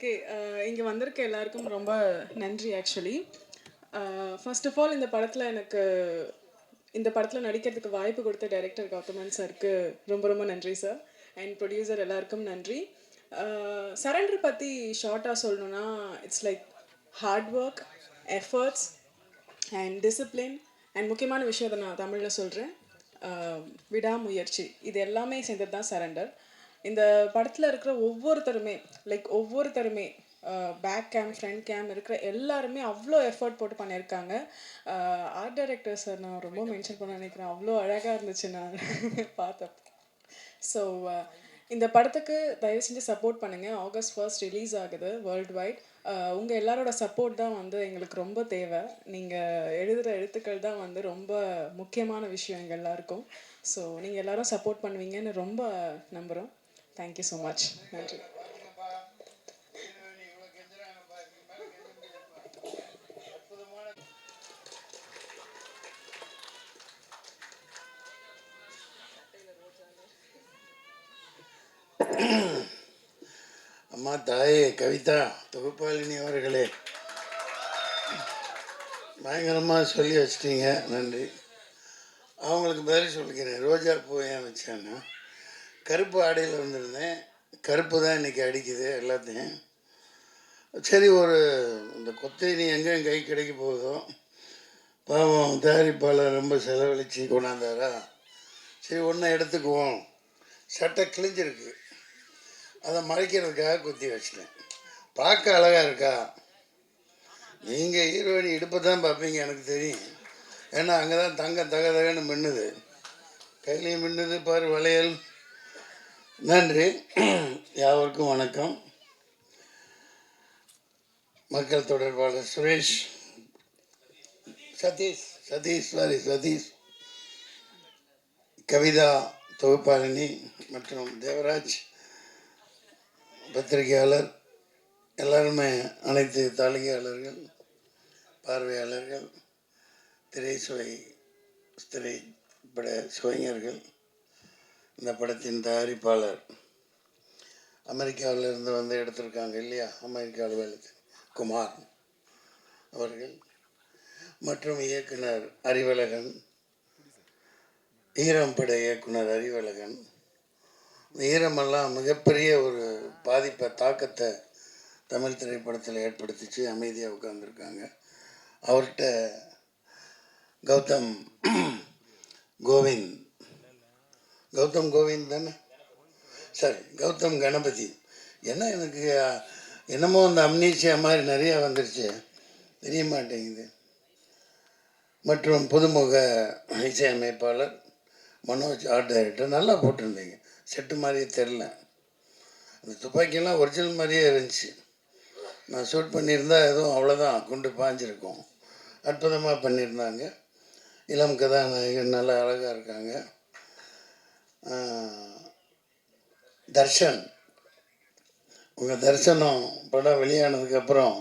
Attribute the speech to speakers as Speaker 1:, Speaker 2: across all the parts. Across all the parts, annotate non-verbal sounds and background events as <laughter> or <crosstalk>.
Speaker 1: Okay uh, இங்கே வந்திருக்க எல்லாருக்கும் ரொம்ப நன்றி ஆக்சுவலி ஃபர்ஸ்ட் ஆஃப் ஆல் இந்த படத்தில் எனக்கு இந்த படத்தில் நடிக்கிறதுக்கு வாய்ப்பு கொடுத்த டைரக்டர் கௌதமன் சாருக்கு ரொம்ப ரொம்ப நன்றி சார் அண்ட் ப்ரொடியூசர் எல்லாருக்கும் நன்றி. சரண்டர் பற்றி ஷார்ட்டாக சொல்லணும்னா it's like hard work efforts and discipline and முக்கியமான விஷயம் அதை நான் தமிழில் சொல்கிறேன் uh, விடாமுயற்சி. இது எல்லாமே சேர்ந்தது தான் சரண்டர் இந்த படத்தில் இருக்கிற ஒவ்வொருத்தருமே லைக் ஒவ்வொருத்தருமே பேக் கேம் ஃப்ரண்ட் கேம் இருக்கிற எல்லாருமே அவ்வளோ எஃபர்ட் போட்டு பண்ணியிருக்காங்க. ஆர்ட் டைரக்டர் சார் நான் ரொம்ப மென்ஷன் பண்ண நினைக்கிறேன். அவ்வளோ அழகாக இருந்துச்சு நான் <laughs> பார்த்தேன் ஸோ இந்த படத்துக்கு தயவு செஞ்சு சப்போர்ட் பண்ணுங்கள் ஆகஸ்ட் ஃபர்ஸ்ட் ரிலீஸ் ஆகுது வேர்ல்டு வைட் உங்கள் எல்லாரோட சப்போர்ட் தான் வந்து எங்களுக்கு ரொம்ப தேவை. நீங்கள் எழுதுகிற எழுத்துக்கள் தான் வந்து ரொம்ப முக்கியமான விஷயம் எங்கள் எல்லாருக்கும். ஸோ நீங்கள் எல்லாரும் சப்போர்ட் பண்ணுவீங்கன்னு ரொம்ப நம்புகிறோம் தேங்க்யூ ஸோ மச் நன்றி
Speaker 2: அம்மா தாயே கவிதா தொகுப்பாளினி அவர்களே. பயங்கரமாக சொல்லி வச்சிட்டீங்க நன்றி. அவங்களுக்கு பதில் சொல்லிக்கிறேன். ரோஜா பூ ஏன் வச்சேன்னா கருப்பு ஆடையில் வந்திருந்தேன் கருப்பு தான் இன்றைக்கி அடிக்குது எல்லாத்தையும். சரி ஒரு இந்த கொத்தேனி எங்கே என் கை கிடைக்க போகுதோ? பாவம் தயாரிப்பாளர் ரொம்ப செலவழித்து கொண்டாந்தாரா? சரி ஒன்றை எடுத்துக்குவோம். சட்டை கிழிஞ்சிருக்கு. அதை மறைக்கிறதுக்காக குத்தி வச்சிட்டேன். பார்க்க அழகாக இருக்கா? நீங்கள் ஹீரோயினி இடுப்பை தான் பார்ப்பீங்க எனக்கு தெரியும். ஏன்னா அங்கே தான் தங்க தக தகன்னு மின்னுது. கையிலையும் மின்னுது பாரு வளையல். நன்றி. யாவருக்கும் வணக்கம். மக்கள் தொடர்பாளர் சுரேஷ். சதீஷ் சதீஷ் சாரி சதீஷ். கவிதா தொகுப்பாளினி மற்றும் தேவராஜ் பத்திரிகையாளர் எல்லாருமே அனைத்து தாளிகையாளர்கள் பார்வையாளர்கள் திரை சுவை திரைப்பட சுவைஞர்கள் இந்த படத்தின் தயாரிப்பாளர். அமெரிக்காவில் இருந்து வந்து எடுத்திருக்காங்க இல்லையா? அமெரிக்காவில் வேலை குமார் அவர்கள் மற்றும் இயக்குனர் அறிவழகன் ஈரம் பட இயக்குனர் அறிவழகன். ஈரமெல்லாம் மிகப்பெரிய ஒரு பாதிப்பை தாக்கத்தை தமிழ் திரைப்படத்தில் ஏற்படுத்திச்சு. அமைதியாக உட்காந்துருக்காங்க அவர்கிட்ட கௌதம் கோவிந்த் கௌதம் கோவிந்த் தானே சாரி கௌதம் கணபதி. என்ன எனக்கு என்னமோ அந்த அம்னீசியா மாதிரி நிறையா வந்துருச்சு. தெரிய மாட்டேங்குது. மற்றும் புதுமுக இசையமைப்பாளர் மனோஜ் ஆர்ட் டைரக்டர் நல்லா போட்டிருந்தீங்க. செட்டு மாதிரியே தெரில அந்த துப்பாக்கியெல்லாம் ஒரிஜினல் மாதிரியே இருந்துச்சு. நான் ஷூட் பண்ணியிருந்தா எதுவும் அவ்வளோதான் குண்டு பாஞ்சிருக்கும். அற்புதமாக பண்ணியிருந்தாங்க. இளம் கதாநாயகன் நல்லா அழகாக இருக்காங்க. தர்ஷன். உங்கள் தரிசனம் படம் வெளியானதுக்கப்புறம்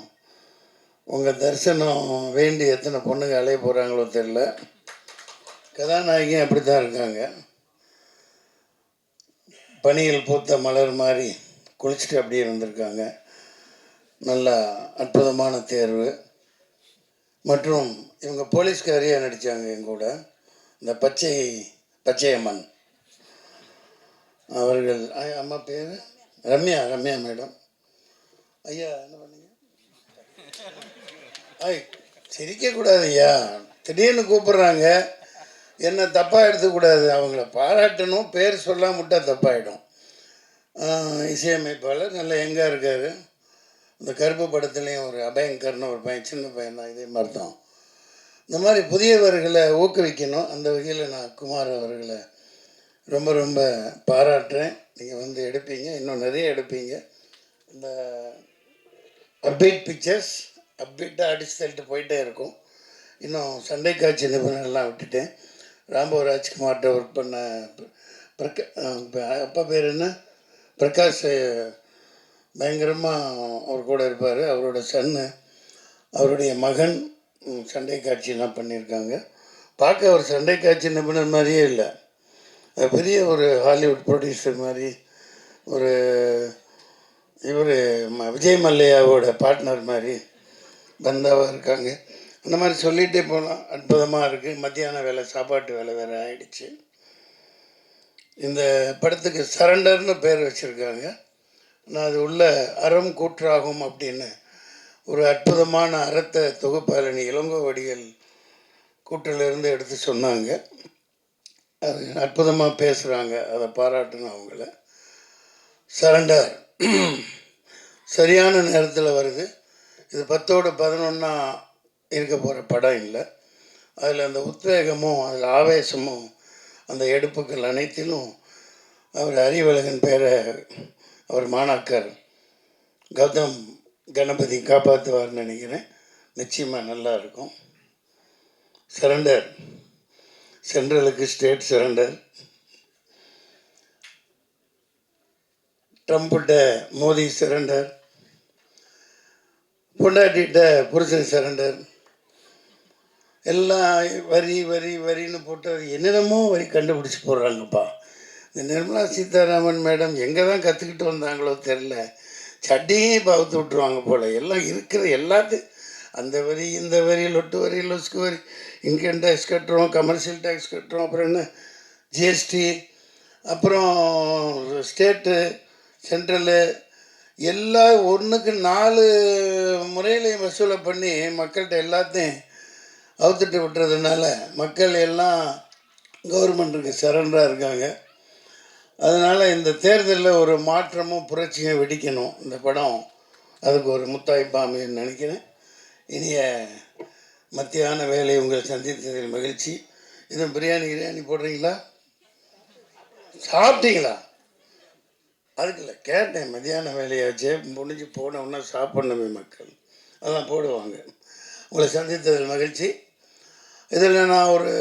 Speaker 2: உங்கள் தரிசனம் வேண்டி எத்தனை பொண்ணுங்க அலைய போகிறாங்களோ தெரில கதாநாயகி அப்படி தான் இருக்காங்க. பனியில் பூத்த மலர் மாதிரி குளிச்சுட்டு அப்படியே இருந்திருக்காங்க. நல்லா அற்புதமான தேர்வு. மற்றும் இவங்க போலீஸ்காரியாக நடித்தாங்க எங்கூட இந்த பச்சை பச்சையம்மன். அவர்கள் அம்மா பேர்? ரம்யா ரம்யா மேடம். ஐயா என்ன பண்ணீங்க? ஐய் சிரிக்கக்கூடாது ஐயா திடீர்னு கூப்பிட்றாங்க. என்ன தப்பாக எடுத்துக்கூடாது. அவங்கள பாராட்டணும் பேர் சொல்லாம விட்டா தப்பாயிடும். இசையமைப்பாளர் நல்ல எங்கே இருக்கார். இந்த கருப்பு படத்துலேயும் ஒரு அபயங்கர்னு ஒரு பையன் சின்ன பையன் தான் இதே மாதிரி தான் இந்த மாதிரி புதியவர்களை ஊக்குவிக்கணும். அந்த வகையில் நான் குமார் அவர்களை ரொம்ப ரொம்ப பாராட்டுறேன். நீங்கள் வந்து எடுப்பீங்க. இன்னும் நிறைய எடுப்பீங்க. இந்த அப்டேட் பிக்சர்ஸ் அப்டேட்டாக அடிச்சு தள்ளிட்டு போயிட்டே இருக்கும். இன்னும் சண்டை காட்சி நிபுணர்லாம் விட்டுட்டேன். ராம்போ ராஜ்குமார்கிட்ட ஒர்க் பண்ண பிர- பிரகா அப்பா பேர் என்ன? பிரகாஷ் பயங்கரமாக அவர் கூட இருப்பார். அவரோட சன்னு அவருடைய மகன் சண்டை காட்சியெல்லாம் பண்ணியிருக்காங்க. பார்க்க அவர் சண்டை காட்சி நிபுணர் மாதிரியே இல்லை. பெரிய ஒரு ஹாலிவுட் ப்ரொடியூசர் மாதிரி ஒரு இவர் விஜய் மல்லையாவோட பார்ட்னர் மாதிரி பந்தாவாக இருக்காங்க. அந்த மாதிரி சொல்லிகிட்டே போகலாம் அற்புதமாக இருக்குது மத்தியான வேலை சாப்பாட்டு வேலை வேறு ஆயிடுச்சு. இந்த படத்துக்கு சரண்டர்னு பேர் வச்சுருக்காங்க. நான் அது உள்ள அறம் கூற்றாகும் அப்படின்னு ஒரு அற்புதமான அறத்தை தொகுப்பாளனி இளங்கோவடிகள் கூட்டிலிருந்து எடுத்து சொன்னாங்க. அது அற்புதமாக பேசுகிறாங்க அதை பாராட்டணும் அவங்கள. சரண்டர். சரியான நேரத்தில் வருது. இது பத்தோடு பதினொன்றா இருக்க போகிற படம் இல்லை. அதில் அந்த உத்வேகமும் அதில் ஆவேசமும் அந்த எடுப்புகள் அனைத்திலும் அவர் அறிவழகன் பேரை அவர் மாணாக்கர் கௌதம் கணபதி காப்பாற்றுவார்னு நினைக்கிறேன். நிச்சயமாக நல்லா இருக்கும். சரண்டர். சென்ட்ரலுக்கு ஸ்டேட் சரண்டர். ட்ரம்ப்கிட்ட மோடி சரண்டர். பொண்டாட்டிகிட்ட புருஷன் சரண்டர். எல்லாம் வரி வரி வரின்னு போட்டு அது என்னென்னமோ வரி கண்டுபிடிச்சி போடுறாங்கப்பா. இந்த நிர்மலா சீதாராமன் மேடம் எங்கே தான் கற்றுக்கிட்டு வந்தாங்களோ தெரில சட்டியே பகுத்து விட்ருவாங்க போல். எல்லாம் இருக்கிற எல்லாத்தையும் அந்த வரி இந்த வரி லொட்டு வரி லொஸ்கு வரி இன்கம் டேக்ஸ் கட்டுறோம் கமர்ஷியல் டேக்ஸ் கட்டுறோம் அப்புறம் என்ன? ஜிஎஸ்டி அப்புறம் ஸ்டேட்டு சென்ட்ரலு எல்லாம் ஒன்றுக்கு நாலு முறையிலையும் வசூலை பண்ணி மக்கள்கிட்ட எல்லாத்தையும் அவுத்துட்டு விட்டுறதுனால மக்கள் எல்லாம் கவர்மெண்ட்டுக்கு சரண்டராக இருக்காங்க. அதனால் இந்த தேர்தலில் ஒரு மாற்றமும் புரட்சியும் வெடிக்கணும். இந்த படம் அதுக்கு ஒரு முத்தாய்ப்பாமின்னு நினைக்கிறேன். இனிய மத்தியான வேலை உங்களை சந்தித்ததில் மகிழ்ச்சி. இதுவும் பிரியாணி கிரியாணி போடுறீங்களா? சாப்பிட்டீங்களா? அதுக்கு இல்லை கேட்டேன் மதியான வேலையை முடிஞ்சு போனவுடனே சாப்பிடணுமே மக்கள். அதான் போடுவாங்க. உங்களை சந்தித்ததில் மகிழ்ச்சி. இதில் நான் ஒரு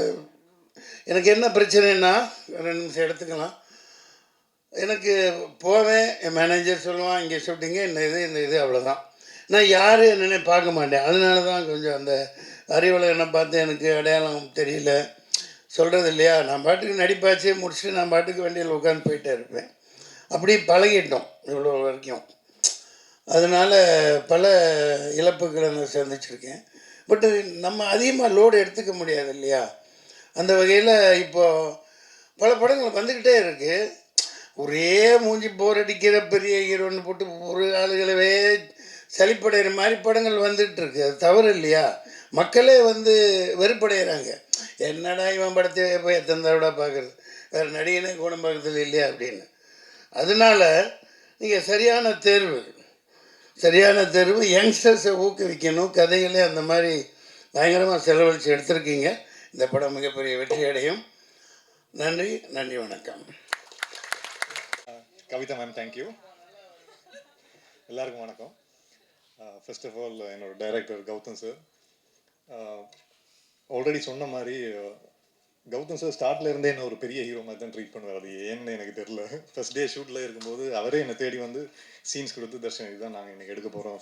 Speaker 2: எனக்கு என்ன பிரச்சனைன்னா ரெண்டு நிமிஷம் எடுத்துக்கலாம். எனக்கு போவேன் என் மேனேஜர் சொல்லுவான் இங்கே சொல்லிட்டீங்க இந்த இது இந்த இது அவ்வளோதான் நான் யார் என்னென்ன பார்க்க மாட்டேன். அதனால தான் கொஞ்சம் அந்த அறிவலகனை பார்த்து எனக்கு அடையாளம் தெரியல. சொல்கிறது இல்லையா? நான் பாட்டுக்கு நடிப்பாச்சே முடிச்சுட்டு நான் பாட்டுக்கு வண்டியில் உட்காந்து போயிட்டே இருப்பேன். அப்படி பழகிட்டோம் இவ்வளோ வரைக்கும். அதனால் பல இழப்புகளை நான் சந்திச்சிருக்கேன். பட் நம்ம அதிகமாக லோடு எடுத்துக்க முடியாது இல்லையா? அந்த வகையில் இப்போது பல படங்கள் வந்துக்கிட்டே இருக்குது ஒரே மூஞ்சி போர் அடிக்கிற பெரிய ஹீரோன்னு போட்டு ஒரு ஆளுகளவே சலிப்படைகிற மாதிரி படங்கள் வந்துகிட்ருக்கு அது தவறு இல்லையா? மக்களே வந்து வெறுப்படைகிறாங்க என்னடா இவன் படத்தை போய் எத்தனை தடவை பார்க்குறது? வேறு நடிகனே குணம் பார்க்கறது இல்லையா அப்படின்னு. அதனால நீங்கள் சரியான தேர்வு சரியான தேர்வு யங்ஸ்டர்ஸை ஊக்குவிக்கணும். கதைகளே அந்த மாதிரி பயங்கரமாக செலவழித்து எடுத்திருக்கீங்க. இந்த படம் மிகப்பெரிய வெற்றி அடையும். நன்றி நன்றி வணக்கம்.
Speaker 3: கவிதா மேம் தேங்க்யூ எல்லாருக்கும் வணக்கம். ஃபர்ஸ்ட் ஆஃப் ஆல் என்னோட டைரக்டர் கௌதம் சார் ஆல்ரெடி சொன்ன மாதிரி கௌதம் சார் ஸ்டார்ட்ல இருந்தே என்ன ஒரு பெரிய ஹீரோ மாதிரி தான் ட்ரீட் பண்ணுவார். அது ஏன்னு எனக்கு தெரியல. ஃபர்ஸ்ட் டே ஷூட்டில் இருக்கும்போது அவரே என்னை தேடி வந்து சீன்ஸ் கொடுத்து தர்ஷன் இதுதான் நாங்கள் இன்னைக்கு எடுக்க போகிறோம்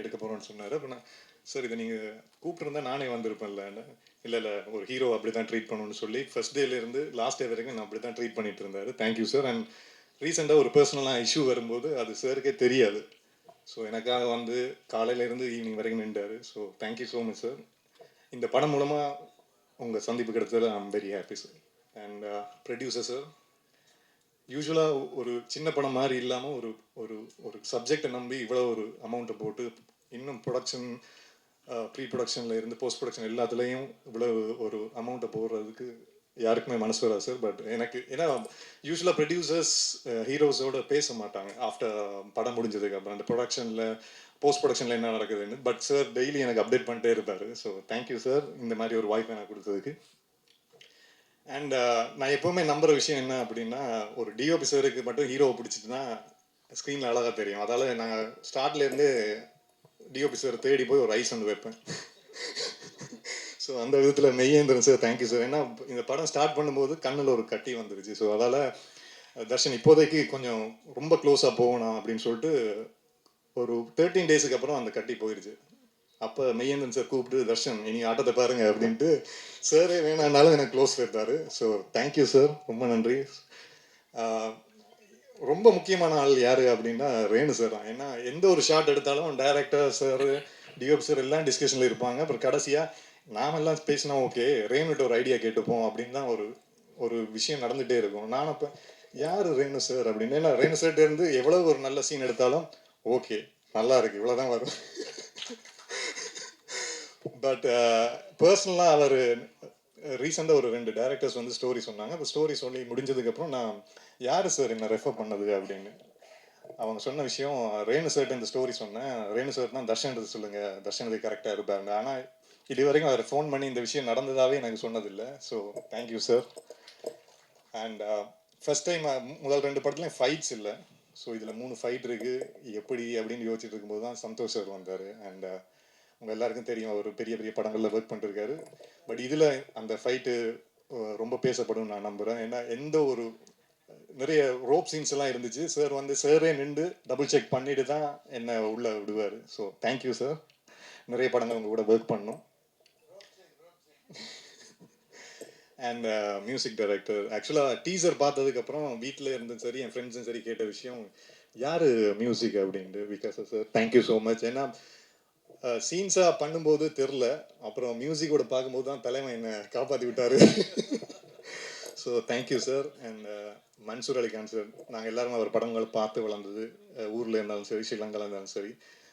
Speaker 3: எடுக்க போகிறோம்னு சொன்னார். அப்போ நான் சார் இதை நீங்கள் கூப்பிட்டுருந்தா நானே வந்திருப்பேன்ல. இல்லை இல்லை ஒரு ஹீரோ அப்படி தான் ட்ரீட் பண்ணணும்னு சொல்லி ஃபர்ஸ்ட் டேலேருந்து லாஸ்ட் டே வரைக்கும் நான் அப்படி தான் ட்ரீட் பண்ணிட்டு இருந்தார். தேங்க்யூ சார் அண்ட் ரீசெண்டாக ஒரு பர்சனலாக இஷ்யூ வரும்போது அது சாருக்கே தெரியாது. ஸோ எனக்காக வந்து காலையிலேருந்து ஈவினிங் வரைக்கும் நின்றார். So thank you so much sir இந்த படம் மூலமாக உங்கள் சந்திப்பு கிடைச்சதில் I'm very happy sir and producer sir யூஸ்வலாக ஒரு சின்ன படம் மாதிரி இல்லாமல் ஒரு ஒரு ஒரு சப்ஜெக்டை நம்பி இவ்வளோ ஒரு அமௌண்ட்டை போட்டு இன்னும் ப்ரொடக்ஷன் ப்ரீ ப்ரொடக்ஷனில் இருந்து போஸ்ட் ப்ரொடக்ஷன் எல்லாத்துலேயும் இவ்வளோ ஒரு அமௌண்ட்டை போடுறதுக்கு யாருக்குமே மனசு வராது சார் பட் எனக்கு ஏன்னா யூஸ்வலாக ப்ரொடியூசர்ஸ் ஹீரோஸோட பேச மாட்டாங்க. ஆஃப்டர் படம் முடிஞ்சதுக்கு அப்புறம். அந்த ப்ரொடக்ஷனில் போஸ்ட் ப்ரொடக்ஷனில் என்ன நடக்குதுன்னு. பட் சார் டெய்லி எனக்கு அப்டேட் பண்ணிட்டே இருந்தார் ஸோ தேங்க்யூ சார் இந்த மாதிரி ஒரு வாய்ப்பு எனக்கு கொடுத்ததுக்கு. அண்ட் நான் எப்போவுமே நம்புற விஷயம் என்ன அப்படின்னா ஒரு டிஓபி சாருக்கு மட்டும் ஹீரோவை பிடிச்சிட்டுனா ஸ்க்ரீனில் அழகாக தெரியும். அதால் நான் ஸ்டார்ட்லேருந்து டிஓபி சார் தேடி போய் ஒரு ஐஸ் வந்து வைப்பேன். ஸோ அந்த விதத்தில் மெய்யேந்திரன் சார் தேங்க்யூ சார் ஏன்னா இந்த படம் ஸ்டார்ட் பண்ணும்போது கண்ணில் ஒரு கட்டி வந்துருச்சு. ஸோ அதால் தர்ஷன் இப்போதைக்கு கொஞ்சம் ரொம்ப க்ளோஸாக போகணும் அப்படின்னு சொல்லிட்டு ஒரு தேர்ட்டீன் டேஸுக்கு அப்புறம் அந்த கட்டி போயிடுச்சு அப்போ மெய்யந்தன் சார் கூப்பிட்டு தர்ஷன் இனி ஆட்டத்தை பாருங்க அப்படின்ட்டு சாரே வேணானாலும் எனக்கு க்ளோஸ் எடுத்தார் ஸோ தேங்க்யூ சார் ரொம்ப நன்றி. ரொம்ப முக்கியமான ஆள் யார் அப்படின்னா ரேணு சார் தான். ஏன்னா எந்த ஒரு ஷாட் எடுத்தாலும் டைரக்டர் சார் டிஓப் சார் எல்லாம் டிஸ்கஷனில் இருப்பாங்க. அப்புறம் கடைசியாக நாமெல்லாம் பேசினா ஓகே ரேணுகிட்ட ஒரு ஐடியா கேட்டுப்போம் அப்படின்னு தான் ஒரு ஒரு விஷயம் நடந்துகிட்டே இருக்கும். நான் அப்போ யார் ரேணு சார் அப்படின்னு. ஏன்னா ரேணு சார்ட்ட இருந்து எவ்வளோ ஒரு நல்ல சீன் எடுத்தாலும் ஓகே நல்லா இருக்கு இவ்வளோதான் வரும். பட் பர்சனலாக அவர் ரீசெண்டாக ஒரு ரெண்டு டேரக்டர்ஸ் வந்து ஸ்டோரி சொன்னாங்க. அந்த ஸ்டோரி சொல்லி முடிஞ்சதுக்கப்புறம் நான் யார் சார் என்ன ரெஃபர் பண்ணது? அப்படின்னு. அவங்க சொன்ன விஷயம் ரேணு சார்ட்டு இந்த ஸ்டோரி சொன்னேன். ரேணு சார் தான் தர்ஷன் சொல்லுங்க. தர்ஷன் கரெக்டாக இருப்பாங்க ஆனால் இது வரைக்கும் அவர் ஃபோன் பண்ணி இந்த விஷயம் நடந்ததாவே எனக்கு சொன்னதில்லை. So thank you sir and first time முதல் ரெண்டு படத்துலையும் ஃபைட்ஸ் இல்லை. ஸோ இதில் மூணு ஃபைட் இருக்குது எப்படி அப்படின்னு யோசிச்சுட்டு இருக்கும்போது தான் சந்தோஷ் சார் வந்தார். அண்ட் uh, உங்கள் எல்லாருக்கும் தெரியும் அவர் பெரிய பெரிய படங்களில் ஒர்க் பண்ணிருக்காரு. பட் இதில் அந்த ஃபைட்டு uh, ரொம்ப பேசப்படும் நான் நம்புகிறேன் ஏன்னா எந்த ஒரு நிறைய ரோப் சீன்ஸ் எல்லாம் இருந்துச்சு. சார் வந்து சாரே நின்று டபுள் செக் பண்ணிட்டு தான் என்னை உள்ளே விடுவார். ஸோ தேங்க்யூ சார் நிறைய படங்கள் உங்கள் கூட ஒர்க் பண்ணோம். அண்ட் மியூசிக் uh, டைரக்டர் ஆக்சுவலாக டீசர் பார்த்ததுக்கப்புறம் வீட்டில் இருந்தும் சரி என் ஃப்ரெண்ட்ஸும் சரி கேட்ட விஷயம் யார் மியூசிக் அப்படின்ட்டு because sir thank you so much ஏன்னா சீன்ஸாக பண்ணும்போது தெரில. அப்புறம் மியூசிக்கோட பார்க்கும்போது தான் தலைவன் என்னை காப்பாற்றி விட்டார். So thank you sir and Mansoor Alikhan sir நாங்கள் எல்லாரும் அவர் படங்களை பார்த்து வளர்ந்தது. ஊரில் இருந்தாலும் சரி ஸ்ரீலங்காவில் இருந்தாலும் சரி.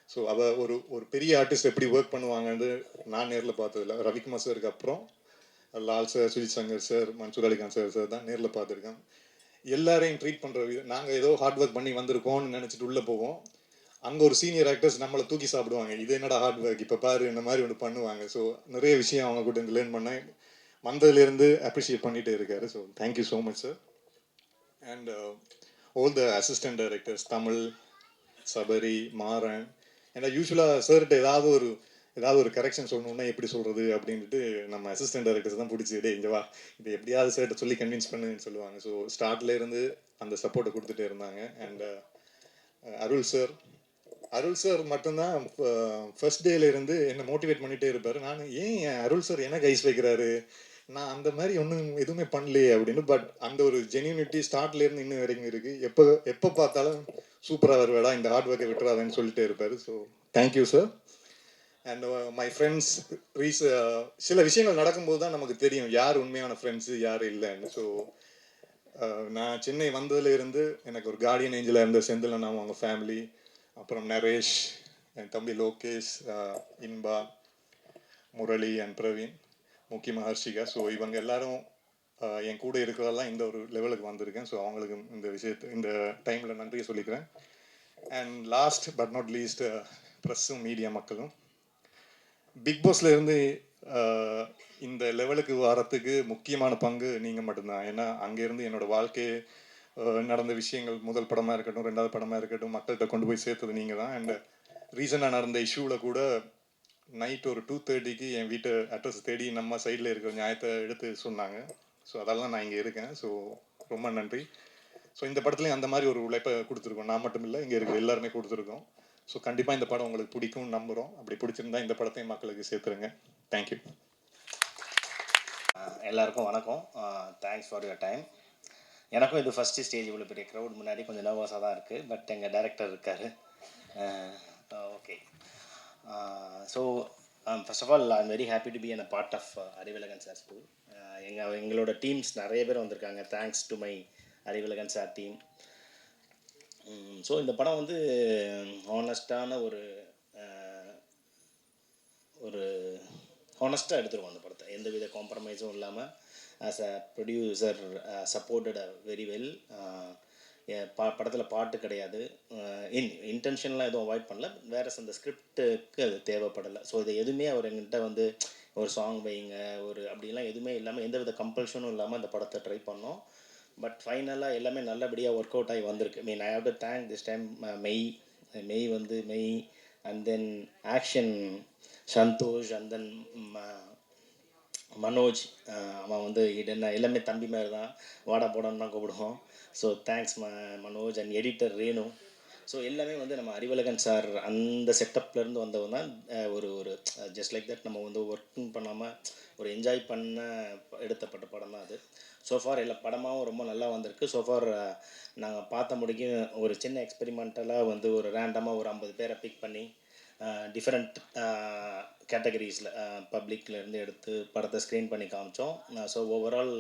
Speaker 3: ஸோ அவள் ஒரு ஒரு பெரிய ஆர்டிஸ்ட் எப்படி ஒர்க் பண்ணுவாங்கன்னு நான் நேரில் பார்த்ததில்ல. ரவிக்குமார் சாருக்கு அப்புறம் Lal sir Sujith Shankar sir Mansoor Alikhan sir sir தான் நேரில் பார்த்துருக்கேன். எல்லாரையும் ட்ரீட் பண்ணுற விதம் நாங்கள் ஏதோ ஹார்ட் ஒர்க் பண்ணி வந்திருக்கோம்னு நினச்சிட்டு உள்ளே போவோம். அங்கே ஒரு சீனியர் ஆக்டர்ஸ் நம்மளை தூக்கி சாப்பிடுவாங்க. இது என்னடா ஹார்ட் ஒர்க் இப்போ பாரு இந்த மாதிரி ஒன்று பண்ணுவாங்க. ஸோ நிறைய விஷயம் அவங்க கூட லேர்ன் பண்ணேன் வந்ததுலேருந்து அப்ரிஷியேட் பண்ணிகிட்டே இருக்காரு. So thank you so much sir and all the assistant directors Tamil Sabari Maran ஏன்னா யூஸ்வலாக சார்கிட்ட ஏதாவது ஒரு ஏதாவது ஒரு கரெக்ஷன் சொல்லணும்னா எப்படி சொல்கிறது அப்படின்ட்டு நம்ம அசிஸ்டன்ட் டைரக்டர்ஸ் தான் பிடிச்சி டே இங்கே வா. இது எப்படியாவது சார்கிட்ட சொல்லி கன்வின்ஸ் பண்ணுன்னு சொல்லுவாங்க. ஸோ ஸ்டார்ட்ல இருந்து அந்த சப்போர்ட்டை கொடுத்துட்டே இருந்தாங்க. And Arul sir Arul sir மட்டும்தான் uh, ஃபர்ஸ்ட் டேல இருந்து என்னை மோட்டிவேட் பண்ணிகிட்டே இருப்பார். நான் ஏன் அருள் சார் எனக்கு ஐஸ் வைக்கிறாரு? நான் அந்த மாதிரி ஒன்றும் எதுவுமே பண்ணலையே அப்படின்னு. பட் அந்த ஒரு ஜென்யூனிட்டி ஸ்டார்ட்லேருந்து இன்னும் வரைக்கும் இருக்குது எப்போ எப்போ பார்த்தாலும் சூப்பராக வருவாடா இந்த ஹார்ட் ஒர்க்கை விட்டுறாதேன்னு சொல்லிட்டே இருப்பார். So thank you sir and my friends raise சில விஷயங்கள் நடக்கும்போது தான் நமக்கு தெரியும் யார் உண்மையான ஃப்ரெண்ட்ஸு யார் இல்லைன்னு. ஸோ uh, நான் சென்னை வந்ததுல இருந்து எனக்கு ஒரு கார்டியன் ஏஞ்சலாக இருந்த செந்திலன் அவங்க ஃபேமிலி அப்புறம் நரேஷ் என் தம்பி லோகேஷ் uh, இன்பா முரளி அண்ட் பிரவீன் முக்கியமாக ஹர்ஷிகா. ஸோ இவங்க எல்லாரும் uh, என் கூட இருக்கிறதெல்லாம் இந்த ஒரு லெவலுக்கு வந்திருக்கேன். ஸோ அவங்களுக்கு இந்த விஷயத்தை இந்த டைமில் நன்றியை சொல்லிக்கிறேன். And last but not least ப்ரெஸ்ஸும் media மக்களும் பிக் பாஸ்ல இருந்து இந்த லெவலுக்கு வரத்துக்கு முக்கியமான பங்கு நீங்கள் மட்டும்தான். ஏன்னா அங்கேருந்து என்னோட வாழ்க்கை நடந்த விஷயங்கள் முதல் படமாக இருக்கட்டும் ரெண்டாவது படமாக இருக்கட்டும் மக்கள்கிட்ட கொண்டு போய் சேர்த்தது நீங்கள் தான். அண்ட் ரீசனாக நடந்த இஷ்யூவில் கூட நைட் ஒரு டூ தேர்ட்டிக்கு என் வீட்டு அட்ரஸ் தேடி நம்ம சைடில் இருக்கிற நியாயத்தை எடுத்து சொன்னாங்க. ஸோ அதெல்லாம் நான் இங்கே இருக்கேன். ஸோ ரொம்ப நன்றி. ஸோ இந்த படத்துலையும் அந்த மாதிரி ஒரு உழைப்பை கொடுத்துருக்கோம். நான் மட்டும் இல்லை இங்கே இருக்கிற எல்லாருமே கொடுத்துருக்கோம். ஸோ கண்டிப்பாக இந்த படம் உங்களுக்கு பிடிக்கும்னு நம்புகிறோம் அப்படி பிடிச்சிருந்தா இந்த படத்தையும் மக்களுக்கு சேர்த்துருங்க. தேங்க்யூ
Speaker 4: எல்லாருக்கும் வணக்கம். தேங்க்ஸ் ஃபார் யுவர் டைம் எனக்கும் இது ஃபஸ்ட்டு ஸ்டேஜ் இவ்வளோ பெரிய க்ரௌட் முன்னாடி கொஞ்சம் நர்வஸாக தான் இருக்குது பட் எங்கள் டேரக்டர் இருக்கார். Okay so first of all I'm very happy to be an part of Arivilagan sir school எங்கள் எங்களோட டீம்ஸ் நிறைய பேர் வந்திருக்காங்க. Thanks to my Arivilagan sir team so இந்த படம் வந்து ஹானஸ்டான ஒரு ஒரு ஹானஸ்ட்டாக எடுத்துருவோம் அந்த படத்தை. எந்த வித காம்ப்ரமைஸும் இல்லாமல் as a producer supported a very well பா படத்தில் பாட்டு கிடையாது. இன் இன்டென்ஷன்லாம் எதுவும் அவாய்ட் பண்ணல. வேறு அந்த ஸ்கிரிப்டுக்கு அது தேவைப்படலை. ஸோ இது எதுவுமே அவர் எங்கிட்ட வந்து ஒரு சாங் வைங்க ஒரு அப்படிலாம் எதுவுமே இல்லாமல் எந்த வித கம்பல்ஷனும் இல்லாமல் அந்த படத்தை ட்ரை பண்ணோம். பட் ஃபைனலாக எல்லாமே நல்லபடியாக ஒர்க் அவுட் ஆகி வந்திருக்கு. Mean I have to thank this time மெய் மெய் வந்து மெய் and then action Santhosh and then Manoj அவன் வந்து என்ன எல்லாமே தம்பி மாதிரி தான். வாடா போடான்னு தான் கூப்பிடுவோம். ஸோ தேங்க்ஸ் ம Manoj and editor Renu so எல்லாமே வந்து நம்ம அறிவழகன் சார் அந்த செட்டப்லேருந்து வந்தவங்க தான் ஒரு ஒரு ஜஸ்ட் லைக் தட் நம்ம வந்து ஒர்க்கிங் பண்ணாமல் ஒரு என்ஜாய் பண்ண எடுத்தப்பட்ட படம் தான் அது. சோஃபார் எல்லா படமாகவும் ரொம்ப நல்லா வந்திருக்கு. சோஃபார் நாங்கள் பார்த்த முடிக்கும் ஒரு சின்ன எக்ஸ்பெரிமெண்டலாக வந்து ஒரு ரேண்டமாக ஒரு ஐம்பது பேரை பிக் பண்ணி டிஃப்ரெண்ட் கேட்டகரிஸில் பப்ளிக்லேருந்து எடுத்து படத்தை ஸ்க்ரீன் பண்ணி காமிச்சோம். So overall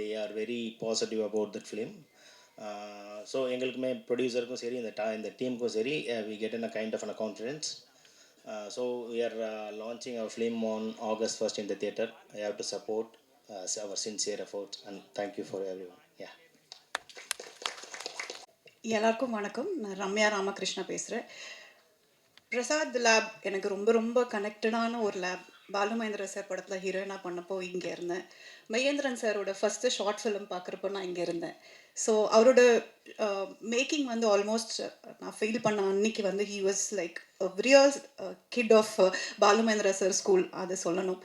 Speaker 4: they are very positive about that film so எங்களுக்குமே ப்ரொடியூசருக்கும் சரி இந்த டா இந்த டீமுக்கும் சரி we get in a kind of an confidence so we are launching our film on August first in the theatre I have to support our sincere efforts and thank you for every one யா
Speaker 5: எல்லாருக்கும் வணக்கம். நான் ரம்யா ராமகிருஷ்ணா பேசுகிறேன் Prasad lab எனக்கு ரொம்ப ரொம்ப கனெக்டடான ஒரு lab Balu Mahendran sir படத்தில் ஹீரோயினாக பண்ணப்போ இங்கே இருந்தேன். மகேந்திரன் சாரோட ஃபஸ்ட்டு ஷார்ட் ஃபிலிம் பார்க்குறப்போ நான் இங்கே இருந்தேன். ஸோ அவரோட மேக்கிங் வந்து ஆல்மோஸ்ட் நான் ஃபீல் பண்ண அன்னைக்கு வந்து he was like real kid of Balu Mahendra sir school அதை சொல்லணும்.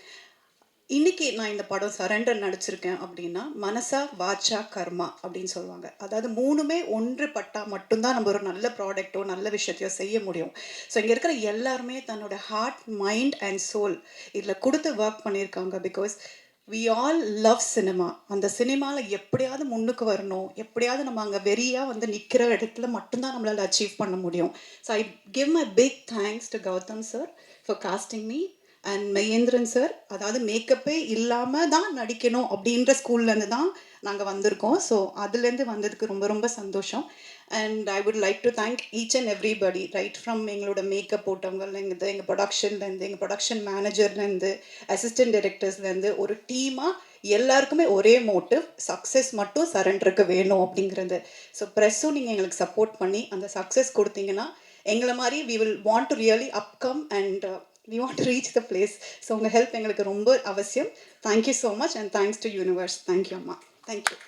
Speaker 5: இன்னைக்கு நான் இந்த படம் சரண்டர் நடிச்சிருக்கேன் அப்படின்னா மனசா வாச்சா கர்மா அப்படின்னு சொல்லுவாங்க. அதாவது மூணுமே ஒன்றுபட்டா மட்டும்தான் நம்ம ஒரு நல்ல ப்ராடக்ட்டோ நல்ல விஷயத்தையோ செய்ய முடியும். ஸோ இங்கே இருக்கிற எல்லாருமே தன்னோட ஹார்ட் மைண்ட் அண்ட் சோல் இதில் கொடுத்து ஒர்க் பண்ணியிருக்காங்க because we all love cinema அந்த சினிமாவில் எப்படியாவது முன்னுக்கு வரணும். எப்படியாவது நம்ம அங்கே வெறியாக வந்து நிற்கிற இடத்துல மட்டும்தான் நம்மளால் அச்சீவ் பண்ண முடியும். So I give my big thanks to Gautham sir for casting me and Mahendran sir அதாவது மேக்கப்பே இல்லாமல் தான் நடிக்கணும் அப்படின்ற ஸ்கூல்லேருந்து தான் நாங்கள் வந்திருக்கோம். ஸோ அதுலேருந்து வந்ததுக்கு ரொம்ப ரொம்ப சந்தோஷம். And I would like to thank each and everybody right from எங்களோட மேக்கப் போட்டவங்கலேருந்து எங்கள் ப்ரொடக்ஷன்லேருந்து எங்கள் ப்ரொடக்ஷன் மேனேஜர்லேருந்து அசிஸ்டன்ட் டைரக்டர்ஸ்லேருந்து ஒரு டீமாக எல்லாருக்குமே ஒரே மோட்டிவ் சக்ஸஸ் மட்டும் சரண்டருக்கு வேணும் அப்படிங்கிறது. ஸோ ப்ரெஸ்ஸும் நீங்கள் எங்களுக்கு சப்போர்ட் பண்ணி அந்த சக்ஸஸ் கொடுத்தீங்கன்னா எங்களை மாதிரி we will want to really upcome and we want to reach the place so உங்கள் ஹெல்ப் எங்களுக்கு ரொம்ப அவசியம். Thank you so much and thanks to universe thank you அம்மா. Thank you